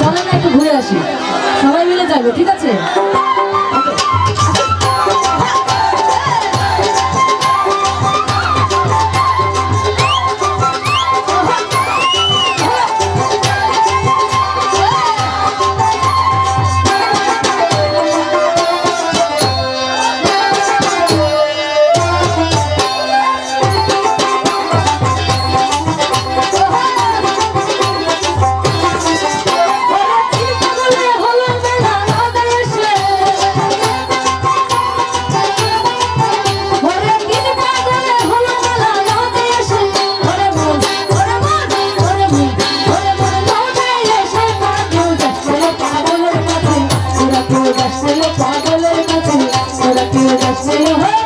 চলেন একটু ঘুরে আসি। সবাই মিলে যাব ঠিক আছে? চলে যাচ্ছে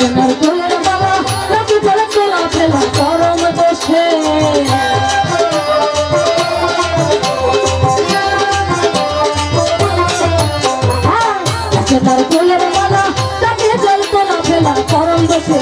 তোমার কোলের বাবা রাখি ধরে তোলা ফেলা গরম বসে? হ্যাঁ, তার কোলের বাবা রাখি জল তোলা ফেলা গরম বসে?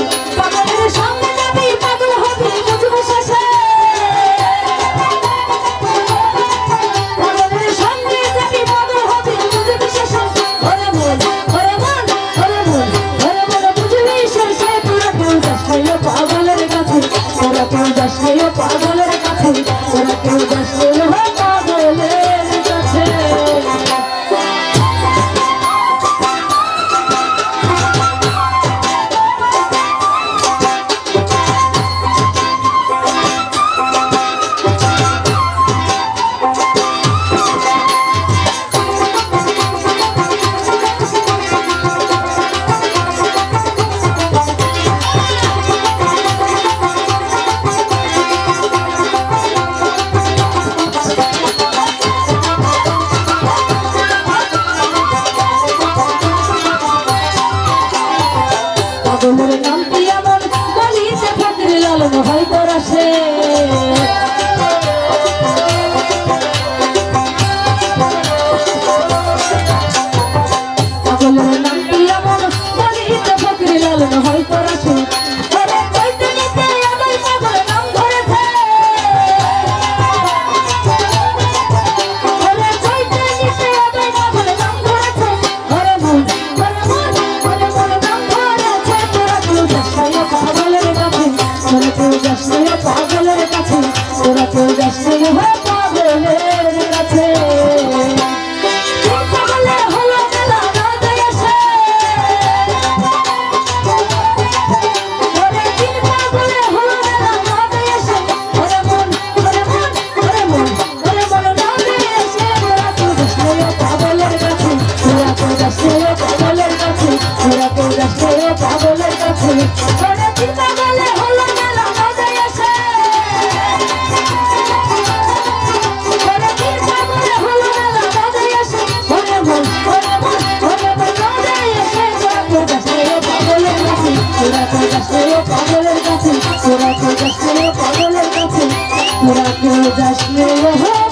পাগলের কাছে ওরা কেউ যাচ্ছিল কেউ যাস রে